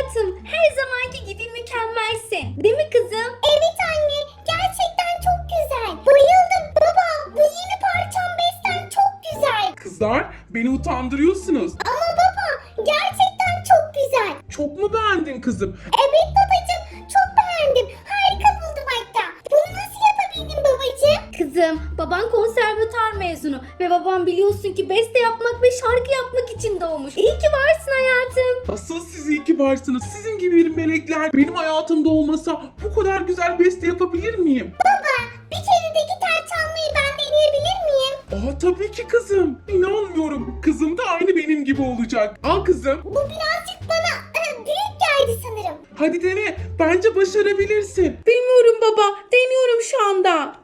hayatım her zamanki gibi mükemmelsin. Değil mi kızım? Evet anne, gerçekten çok güzel. Bayıldım baba. Bu yeni parçam besten çok güzel. Kızlar beni utandırıyorsunuz. Ama baba, gerçekten çok güzel. Çok mu beğendin kızım? Evet babacığım, çok beğendim. Harika buldum hatta. Bunu nasıl yapabildin babacığım? Kızım baban konservatuar mezunu ve babam biliyorsun ki beste yapmak ve şarkı yapmak için doğmuş. İyi ki varsınız. Sizin gibi bir melekler benim hayatımda olmasa bu kadar güzel beste yapabilir miyim? Baba, bir kere de gitar çalmayı ben deneyebilir miyim? Aa tabii ki kızım. İnanmıyorum. Kızım da aynı benim gibi olacak. Al kızım. Bu birazcık bana eh, büyük geldi sanırım. Hadi dene. Bence başarabilirsin. Bilmiyorum baba. Deniyorum şu anda.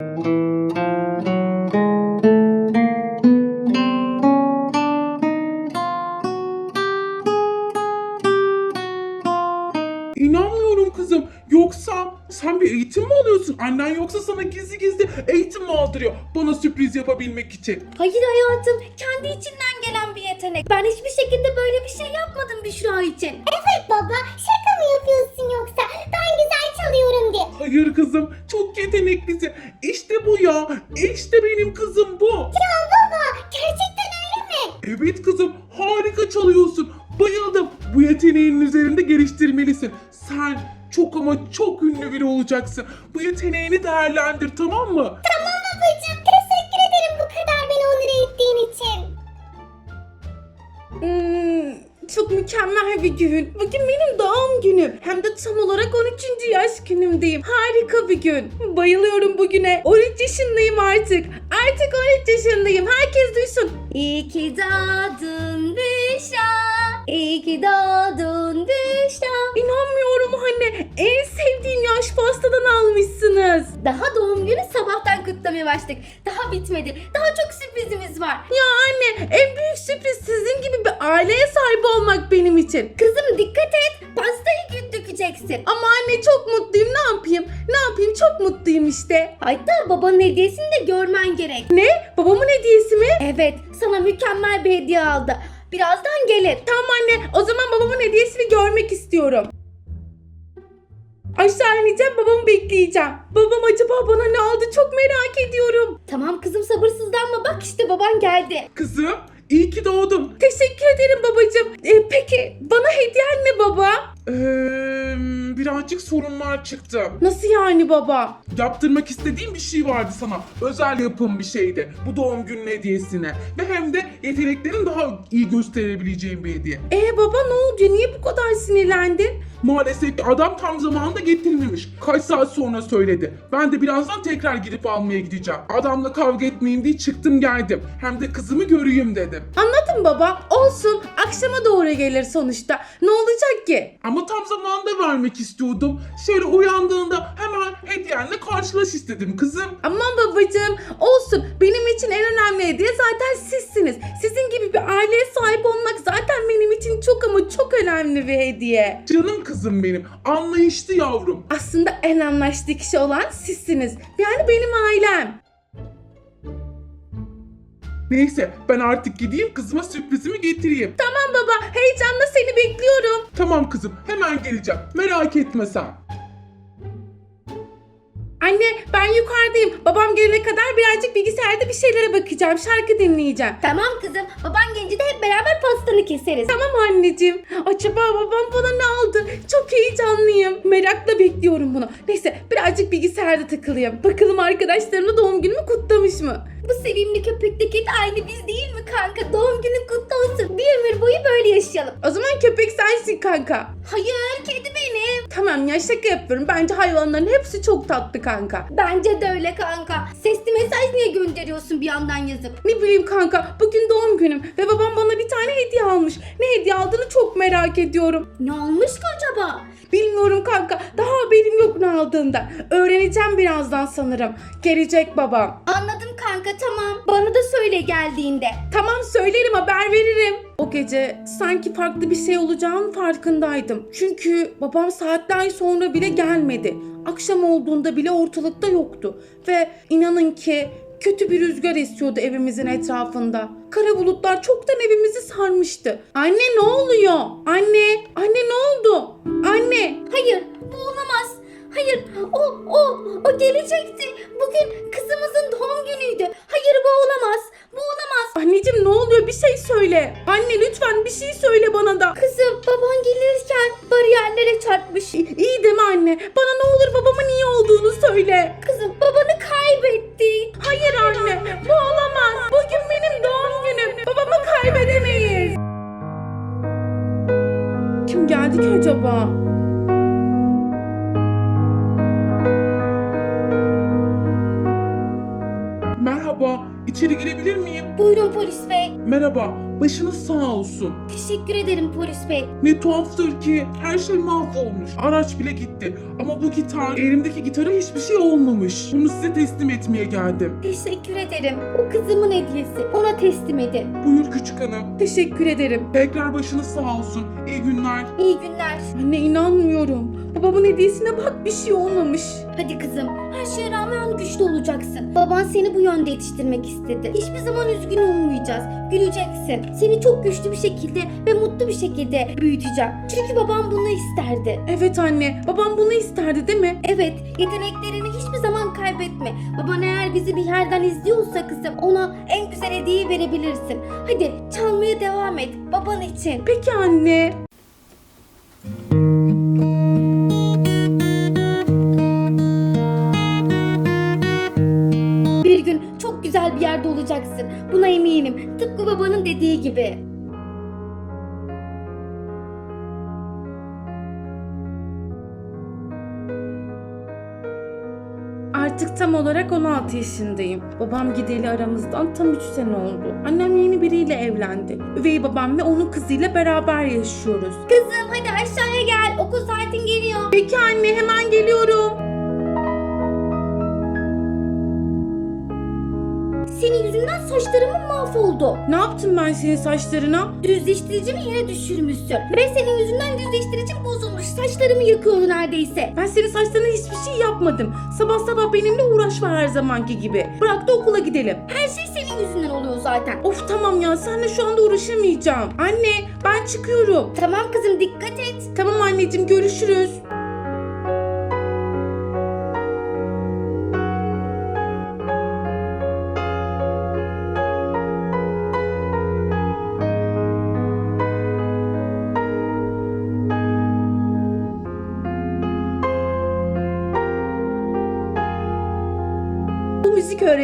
Annen yoksa sana gizli gizli eğitim mi aldırıyor? Bana sürpriz yapabilmek için. Hayır hayatım kendi içinden gelen bir yetenek. Ben hiçbir şekilde böyle bir şey yapmadım Büşra için. Evet baba, şaka mı yapıyorsun yoksa? Ben güzel çalıyorum diye. Hayır kızım. Çok yeteneklisin. İşte bu ya. İşte benim kızım bu. Ya baba, gerçekten öyle mi? Evet kızım. Harika çalıyorsun. Bayıldım. Bu yeteneğinin üzerinde geliştirmelisin. Sen çok ama çok ünlü biri olacaksın. Bu yeteneğini değerlendir tamam mı? Tamam babacığım, teşekkür ederim bu kadar beni onur ettiğin için. Hmm, çok mükemmel bir gün. Bugün benim doğum günüm. Hem de tam olarak 13. yaş günümdeyim. Harika bir gün. Bayılıyorum bugüne. 13 yaşındayım artık. Artık 13 yaşındayım. Herkes duysun. İyi ki doğdun Büşra. İyi ki doğdun Büşra. İnanmıyorum anne. En sevdiğim yaş pastadan almışsınız. Daha doğum günü sabahtan kutlamaya başladık. Daha bitmedi. Daha çok sürprizimiz var. Ya anne en büyük sürpriz sizin gibi bir aileye sahip olmak benim için. Kızım dikkat et. Pastayı gül dökeceksin. Ama anne çok mutluyum ne yapayım? Ne yapayım çok mutluyum işte. Hatta babanın hediyesini de görmen gerek. Ne? Babamın hediyesi mi? Evet sana mükemmel bir hediye aldı. Birazdan gelir. Tamam anne o zaman babamın hediyesini görmek istiyorum. Aşağı ineceğim babamı bekleyeceğim. Babam acaba bana ne aldı çok merak ediyorum. Tamam kızım sabırsızlanma bak işte baban geldi. Kızım iyi ki doğdum. Teşekkür ederim babacığım. Ee, peki bana hediyen ne baba? Birazcık sorunlar çıktı. Nasıl yani baba? Yaptırmak istediğim bir şey vardı sana. Özel yapım bir şeydi. Bu doğum günün hediyesine. Ve hem de yeteneklerini daha iyi gösterebileceğim bir hediye. Ee baba ne oldu? Niye bu kadar sinirlendin? Maalesef ki adam tam zamanında getirmemiş. Kaç saat sonra söyledi. Ben de birazdan tekrar gidip almaya gideceğim. Adamla kavga etmeyeyim diye çıktım geldim. Hem de kızımı göreyim dedim. Anladım baba. Olsun. Akşama doğru gelir sonuçta. Ne olacak ki? Ama tam zamanında vermek istiyordum. Şöyle uyandığında hemen hediyenle karşılaş istedim kızım. Aman babacığım olsun. Benim için en önemli hediye zaten sizsiniz. Sizin gibi bir aileye sahip olmak zaten benim için çok ama çok önemli bir hediye. Canım kızım benim. Anlayışlı yavrum. Aslında en anlaştığı kişi olan sizsiniz. Yani benim ailem. Neyse ben artık gideyim kızıma sürprizimi getireyim. Tamam baba heyecanla seni bekliyorum. Tamam kızım hemen geleceğim. Merak etme sen. Anne ben yukarıdayım. Babam gelene kadar birazcık bilgisayarda bir şeylere bakacağım. Şarkı dinleyeceğim. Tamam kızım baban gelince de hep beraber pastanı keseriz. Tamam anneciğim. Acaba babam bana ne aldı? Çok heyecanlıyım. Merakla bekliyorum bunu. Neyse birazcık bilgisayarda takılayım. Bakalım arkadaşlarımla doğum günümü kutlamış mı? Bu sevimli köpekle kedi aynı biz değil mi kanka? Doğum günün kutlu olsun. Bir ömür boyu böyle yaşayalım. O zaman köpek sensin kanka. Hayır kedi benim. Tamam ya şaka yapıyorum. Bence hayvanların hepsi çok tatlı kanka. Bence de öyle kanka. Sesli mesaj niye gönderiyorsun bir yandan yazıp? Ne bileyim kanka bugün doğum günüm ve babam bana bir tane hediye almış. Ne hediye aldığını çok merak ediyorum. Ne olmuş ki acaba? Bilmiyorum kanka ne aldığında. Öğreneceğim birazdan sanırım. Gelecek babam. Anladım kanka tamam. Bana da söyle geldiğinde. Tamam söylerim haber veririm. O gece sanki farklı bir şey olacağının farkındaydım. Çünkü babam saatler sonra bile gelmedi. Akşam olduğunda bile ortalıkta yoktu. Ve inanın ki kötü bir rüzgar esiyordu evimizin etrafında. Kara bulutlar çoktan evimizi sarmıştı. Anne ne oluyor? Anne, anne ne oldu? Anne, Hayır bu olamaz. Hayır o o o gelecekti. Bugün kızımızın doğum günüydü. Hayır bu olamaz. Bu olamaz. anneciğim ne oluyor? Bir şey söyle. Anne lütfen bir şey söyle bana da. Kızım baban gelirken bariyerlere çarpmış. İyi deme anne. Bana ne olur babamın iyi olduğunu söyle. Kızım babanı kaybetti. Hayır anne, bu olamaz. Bugün benim doğum günüm. Babamı kaybedemeyiz. Kim geldi ki acaba? İçeri girebilir miyim? Buyurun polis bey. Merhaba, başınız sağ olsun. Teşekkür ederim polis bey. Ne tuhaftır ki her şey mahvolmuş. Araç bile gitti. Ama bu gitar, elimdeki gitara hiçbir şey olmamış. Bunu size teslim etmeye geldim. Teşekkür ederim. O kızımın hediyesi. Ona teslim edin. Buyur küçük hanım. Teşekkür ederim. Tekrar başınız sağ olsun. İyi günler. İyi günler. Anne inanmıyorum. Babamın hediyesine bak bir şey olmamış. Hadi kızım, her şeye rağmen güçlü olacaksın. Baban seni bu yönde yetiştirmek istedi. Hiçbir zaman üzgün olmayacağız. Güleceksin. Seni çok güçlü bir şekilde ve mutlu bir şekilde büyüteceğim. Çünkü babam bunu isterdi. Evet anne, babam bunu isterdi değil mi? Evet, yeteneklerini hiçbir zaman kaybetme. Baban eğer bizi bir yerden izliyorsa kızım ona en güzel hediyeyi verebilirsin. Hadi çalmaya devam et baban için. Peki anne. Güzel bir yerde olacaksın. Buna eminim. Tıpkı babanın dediği gibi. Artık tam olarak 16 yaşındayım. Babam gideli aramızdan tam 3 sene oldu. Annem yeni biriyle evlendi. Üvey babam ve onun kızıyla beraber yaşıyoruz. Kızım hadi aşağıya gel. Okul saatin geliyor. Peki anne hemen geliyorum. Saçlarımın mahvoldu. Ne yaptım ben senin saçlarına? Düzleştiricimi yere düşürmüşsün. Ve senin yüzünden düzleştiricim bozulmuş. Saçlarımı yakıyordu neredeyse. Ben senin saçlarına hiçbir şey yapmadım. Sabah sabah benimle uğraşma her zamanki gibi. Bırak da okula gidelim. Her şey senin yüzünden oluyor zaten. Of tamam ya senle şu anda uğraşamayacağım. Anne ben çıkıyorum. Tamam kızım dikkat et. Tamam anneciğim görüşürüz.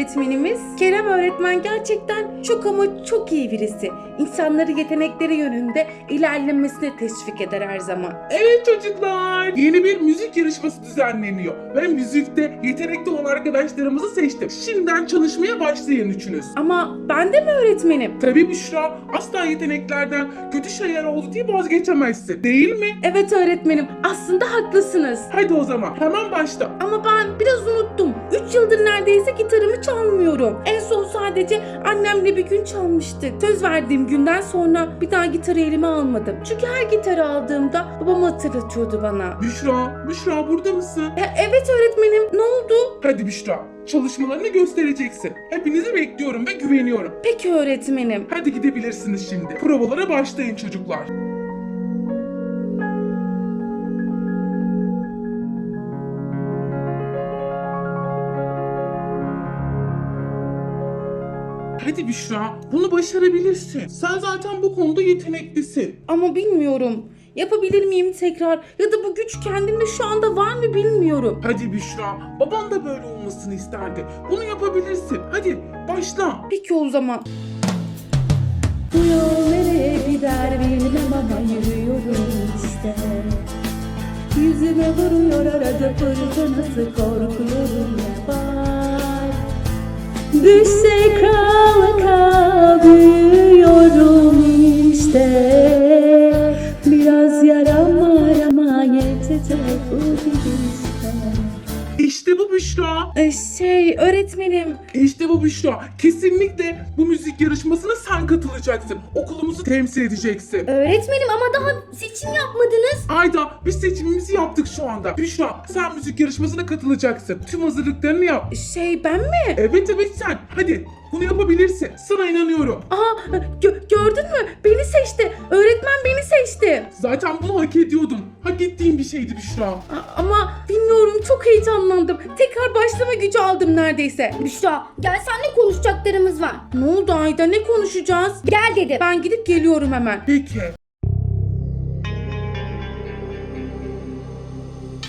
Öğretmenimiz Kerem öğretmen gerçekten çok ama çok iyi birisi. İnsanları yetenekleri yönünde ilerlemesine teşvik eder her zaman. Evet çocuklar, yeni bir müzik yarışması düzenleniyor. Ben müzikte yetenekli olan arkadaşlarımızı seçtim. Şimdiden çalışmaya başlayın üçünüz. Ama ben de mi öğretmenim? Tabii Büşra, asla yeteneklerden kötü şeyler oldu diye vazgeçemezsin. Değil mi? Evet öğretmenim aslında haklısınız. Hadi o zaman hemen başla. Ama ben biraz unuttum. 3 yıldır neredeyse gitarımı çalmıyorum. En son sadece annemle bir gün çalmıştık. Söz verdiğim günden sonra bir daha gitarı elime almadım. Çünkü her gitarı aldığımda babam hatırlatıyordu bana. Büşra, Büşra burada mısın? E, evet öğretmenim ne oldu? Hadi Büşra, çalışmalarını göstereceksin. Hepinizi bekliyorum ve güveniyorum. Peki öğretmenim. Hadi gidebilirsiniz şimdi. Provalara başlayın çocuklar. Hadi Büşra, bunu başarabilirsin. Sen zaten bu konuda yeteneklisin. Ama bilmiyorum. Yapabilir miyim tekrar? Ya da bu güç kendimde şu anda var mı bilmiyorum. Hadi Büşra, baban da böyle olmasını isterdi. Bunu yapabilirsin. Hadi başla. Peki o zaman. Bu yol nereye gider bilmem ama yürüyorum işte. Yüzüme vuruyor arada fırtınası korkuyorum. Düşse kalka İşte bu Büşra. Ee, şey öğretmenim İşte bu Büşra. Kesinlikle bu müzik yarışmasına sen katılacaksın. Okulumuzu temsil edeceksin. Öğretmenim ama daha seçim yapmadınız. Ayda biz seçimimizi yaptık şu anda. Büşra sen müzik yarışmasına katılacaksın. Tüm hazırlıklarını yap. şey ben mi? Evet evet sen. Hadi bunu yapabilirsin. Sana inanıyorum. Aha gö- gördün mü? Beni seçti. Öğretmen beni seçti. Zaten bunu hak ediyordun. Bir şeydi Büşra. Ama bilmiyorum çok heyecanlandım. Tekrar başlama gücü aldım neredeyse. Büşra gel seninle konuşacaklarımız var. Ne oldu Ayda ne konuşacağız? Gel dedim. Ben gidip geliyorum hemen. Peki.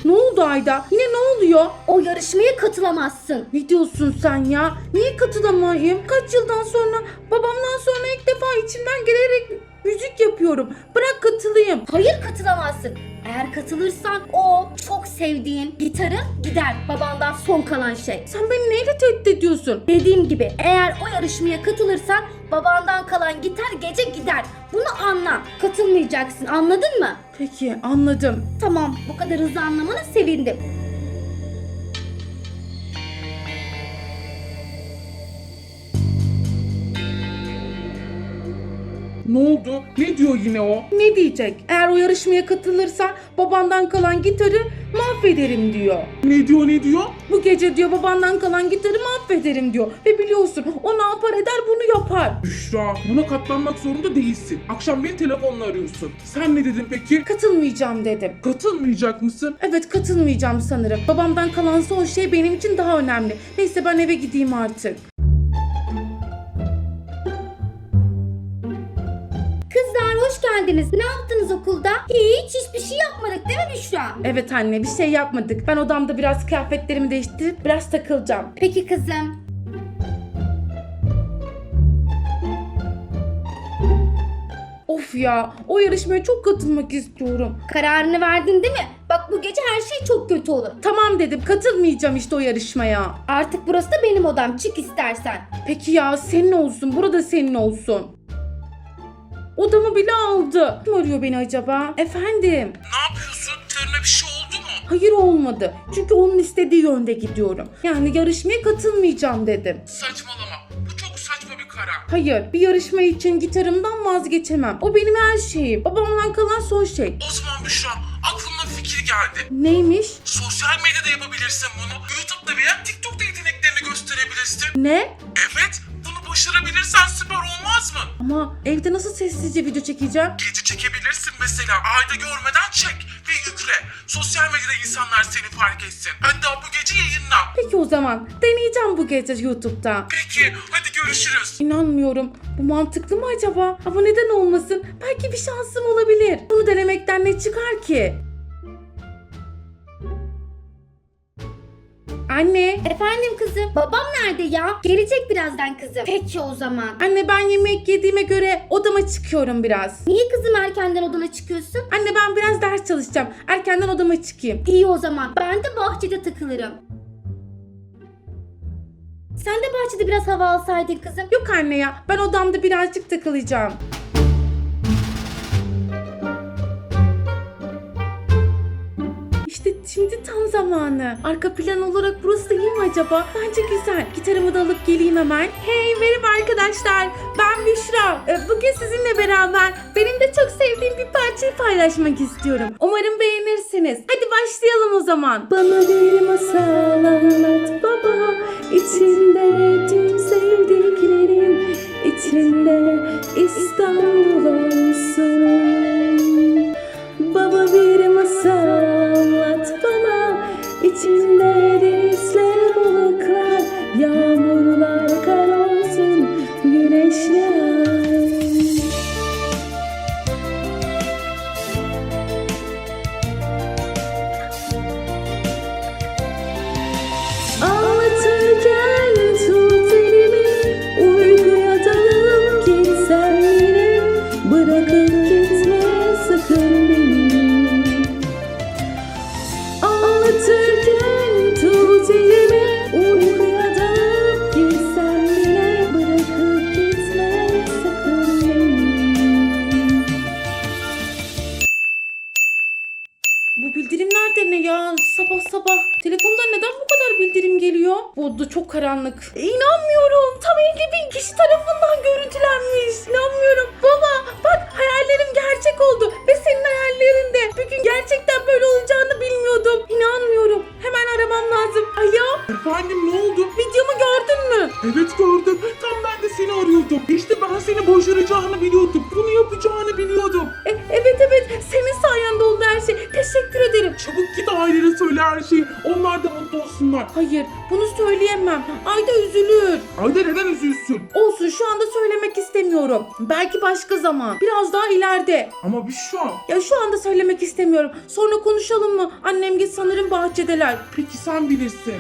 Ne oldu Ayda? Yine ne oluyor? O yarışmaya katılamazsın. Ne diyorsun sen ya? Niye katılamayayım? Kaç yıldan sonra babamdan sonra ilk defa içimden gelerek müzik yapıyorum. Bırak katılayım. Hayır katılamazsın. Eğer katılırsan o çok sevdiğin gitarın gider. Babandan son kalan şey. Sen beni neyle tehdit ediyorsun? Dediğim gibi eğer o yarışmaya katılırsan babandan kalan gitar gece gider. Bunu anla. Katılmayacaksın anladın mı? Peki anladım. Tamam bu kadar hızlı anlamana sevindim. Ne oldu? Ne diyor yine o? Ne diyecek? Eğer o yarışmaya katılırsan babandan kalan gitarı mahvederim diyor. Ne diyor ne diyor? Bu gece diyor babandan kalan gitarı mahvederim diyor. Ve biliyorsun o ne yapar eder bunu yapar. Büşra buna katlanmak zorunda değilsin. Akşam beni telefonla arıyorsun. Sen ne dedin peki? Katılmayacağım dedim. Katılmayacak mısın? Evet katılmayacağım sanırım. Babamdan kalan son şey benim için daha önemli. Neyse ben eve gideyim artık. Geldiniz. Ne yaptınız okulda? Hiç hiçbir şey yapmadık değil mi Büşra? Evet anne bir şey yapmadık. Ben odamda biraz kıyafetlerimi değiştirip biraz takılacağım. Peki kızım. Of ya o yarışmaya çok katılmak istiyorum. Kararını verdin değil mi? Bak bu gece her şey çok kötü olur. Tamam dedim katılmayacağım işte o yarışmaya. Artık burası da benim odam. Çık istersen. Peki ya senin olsun burada senin olsun. Odamı bile aldı. Kim arıyor beni acaba? Efendim? Ne yapıyorsun? Tırna bir şey oldu mu? Hayır olmadı. Çünkü onun istediği yönde gidiyorum. Yani yarışmaya katılmayacağım dedim. Saçmalama. Bu çok saçma bir karar. Hayır bir yarışma için gitarımdan vazgeçemem. O benim her şeyim. Babamdan kalan son şey. O zaman Büşra aklıma bir fikir geldi. Neymiş? Sosyal medyada yapabilirsin bunu. YouTube'da veya TikTok'ta yeteneklerini gösterebilirsin. Ne? Evet, bunu başarabilirsen süper olmaz mı? Ama evde nasıl sessizce video çekeceğim? Gece çekebilirsin mesela. Ayda görmeden çek ve yükle. Sosyal medyada insanlar seni fark etsin. Hatta bu gece yayınla. Peki o zaman deneyeceğim bu gece YouTube'da. Peki, hadi görüşürüz. İnanmıyorum. Bu mantıklı mı acaba? Ama neden olmasın? Belki bir şansım olabilir. Bunu denemekten ne çıkar ki? Anne, Efendim kızım. Babam nerede ya? Gelecek birazdan kızım. Peki o zaman. anne ben yemek yediğime göre odama çıkıyorum biraz. Niye kızım erkenden odana çıkıyorsun? Anne ben biraz ders çalışacağım. Erkenden odama çıkayım. İyi o zaman. Ben de bahçede takılırım. Sen de bahçede biraz hava alsaydın kızım. Yok anne ya, ben odamda birazcık takılacağım. Şimdi tam zamanı. Arka plan olarak burası da iyi mi acaba? Bence güzel. Gitarımı da alıp geleyim hemen. Hey merhaba arkadaşlar. Ben Büşra. Ee, Bugün sizinle beraber benim de çok sevdiğim bir parçayı paylaşmak istiyorum. Umarım beğenirsiniz. Hadi başlayalım o zaman. Bana bir masal anlat baba. İçinde tüm sevdiklerin içinde İstanbul çok karanlık. Başaracağını biliyordum. Bunu yapacağını biliyordum. E, evet evet. Senin sayende oldu her şey. Teşekkür ederim. Çabuk git ailene söyle her şeyi. Onlar da mutlu olsunlar. Hayır bunu söyleyemem. Ayda üzülür. Ayda neden üzülsün? Olsun şu anda söylemek istemiyorum. Belki başka zaman. Biraz daha ileride. Ama biz şu an. Ya şu anda söylemek istemiyorum. Sonra konuşalım mı? Annem git sanırım bahçedeler. Peki sen bilirsin.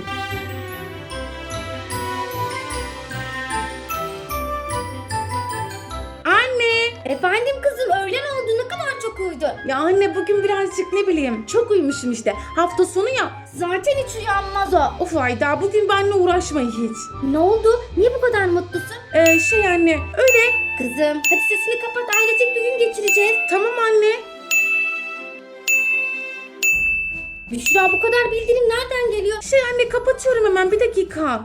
Efendim kızım öğlen oldu ne kadar çok uyudu. Ya anne bugün birazcık ne bileyim çok uyumuşum işte. Hafta sonu ya. Zaten hiç uyanmaz o. Of Ayda bugün benimle uğraşmayın hiç. Ne oldu? Niye bu kadar mutlusun? Ee, şey anne öyle. Kızım hadi sesini kapat ailecek bir gün geçireceğiz. Tamam anne. Büşra bu kadar bildirim nereden geliyor? Şey anne kapatıyorum hemen bir dakika.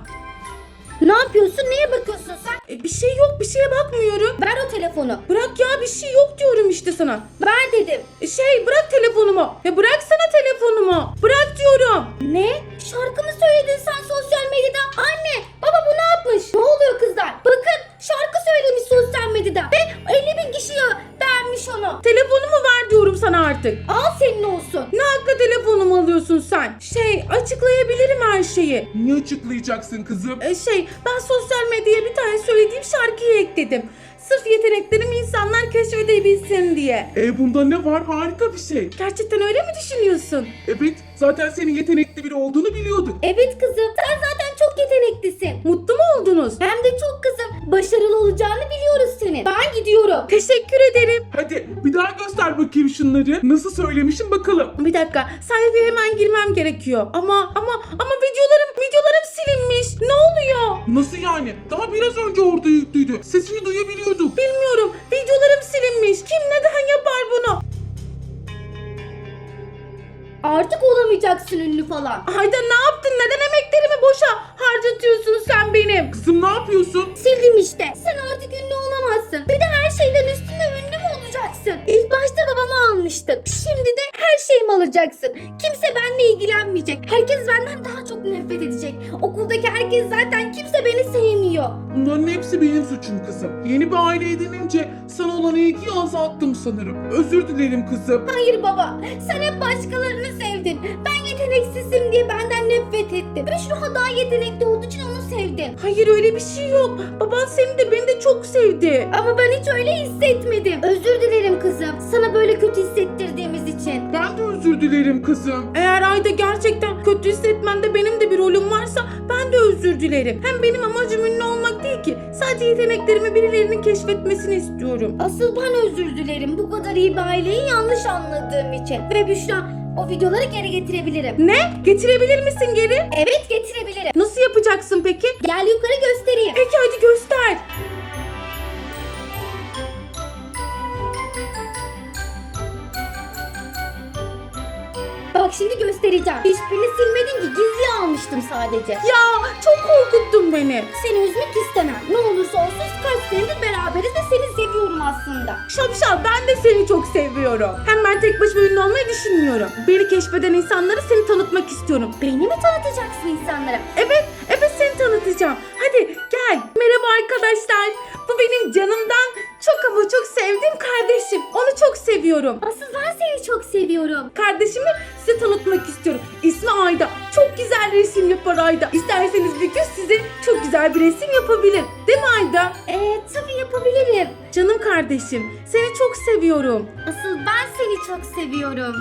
Ne yapıyorsun? Neye bakıyorsun sen? Ee, bir şey yok bir şeye bakmıyorum. Ver o telefonu. Bırak ya bir şey yok diyorum işte sana. Ver dedim. Ee, Şey bırak telefonumu. Ya bıraksana telefonumu. Bırak diyorum. Ne? Şarkı mı söyledin sen sosyal medyada? Anne, baba bu ne yapmış? Ne oluyor kızlar? Bakın şarkı söylemiş sosyal medyada. Ve 50 bin kişi beğenmiş onu. Telefonumu ver diyorum sana artık. Al senin olsun. Ne hakla telefonumu alıyorsun sen? Şey açıklayabilirim her şeyi. Ne açıklayacaksın kızım? Ee, şey ben sosyal medyaya bir tane söylediğim şarkıyı ekledim. Sırf yeteneklerimi insanlar keşfedebilsin diye. E bunda ne var? Harika bir şey. Gerçekten öyle mi düşünüyorsun? Evet zaten senin yetenekli biri olduğunu biliyorduk. Evet kızım, sen zaten çok yeteneklisin. Mutlu mu oldunuz? Hem de çok kızım. Başarılı olacağını biliyoruz senin. Ben gidiyorum. Teşekkür ederim. Hadi bir daha göster bakayım şunları. Nasıl söylemişim bakalım. Bir dakika sayfaya hemen girmem gerekiyor. Ama ama ama videolarım videolarım silinmiş. Ne oluyor? Nasıl yani? Daha biraz önce orada yüklüydü. Sesini duyabiliyorduk. Bilmiyorum. Videolarım silinmiş. Kim neden yapar Artık olamayacaksın ünlü falan. Ayda ne yaptın? Neden emeklerimi boşa harcatıyorsun sen benim? Kızım ne yapıyorsun? Sildim işte. Sen artık ünlü olamazsın. Bir de her şeyden üstünde ünlü mü olacaksın? İlk başta babamı almıştın. Şimdi de her şeyimi alacaksın. Kimse benimle ilgilenmeyecek. Herkes benden daha çok nefret edecek. Okuldaki herkes zaten kimse beni sevmiyor. Bunların hepsi benim suçum kızım. Yeni bir aile edinince sana olan ilgiyi azalttım sanırım. Özür dilerim kızım. Hayır baba. Sen hep başkalarını sevdin. Ben yeteneksizim diye benden nefret ettin. Büşra daha yetenekli olduğu için onu sevdim. Hayır öyle bir şey yok. Baban seni de beni de çok sevdi. Ama ben hiç öyle hissetmedim. Özür dilerim kızım. Sana böyle kötü hissettirdiğimiz için. Ben de özür dilerim kızım. Eğer Ayda gerçekten kötü hissetmende benim de bir rolüm varsa ben de özür dilerim. Hem benim amacım ünlü olmak değil ki. Sadece yeteneklerimi birilerinin keşfetmesini istiyorum. Asıl ben özür dilerim bu kadar iyi bir aileyi yanlış anladığım için. Ve Büşra o videoları geri getirebilirim. Ne? Getirebilir misin geri? Evet getirebilirim. Nasıl yapacaksın peki? Gel yukarı göstereyim. Peki hadi göster. Bak şimdi göstereceğim. Hiçbirini silmedin ki gizli almıştım sadece. Ya çok korkuttun beni. Seni üzmek istemem. Ne olursa olsun kaç senedir beraberiz ve seni seviyorum aslında. Şapşal ben de seni çok seviyorum. Hem ben tek başıma ünlü olmayı düşünmüyorum. Beni keşfeden insanlara seni tanıtmak istiyorum. Beni mi tanıtacaksın insanlara? Evet, evet seni tanıtacağım. Hadi gel. Merhaba arkadaşlar. Bu benim canımdan çok ama çok sevdiğim kardeşim. Onu çok seviyorum. Asıl ben seni çok seviyorum. Kardeşimi size tanıtmak istiyorum. İsmi Ayda. Çok güzel resim yapar Ayda. İsterseniz bir gün size çok güzel bir resim yapabilir. Değil mi Ayda? Ee tabii yapabilirim. Canım kardeşim. Seni çok seviyorum. Asıl ben seni çok seviyorum.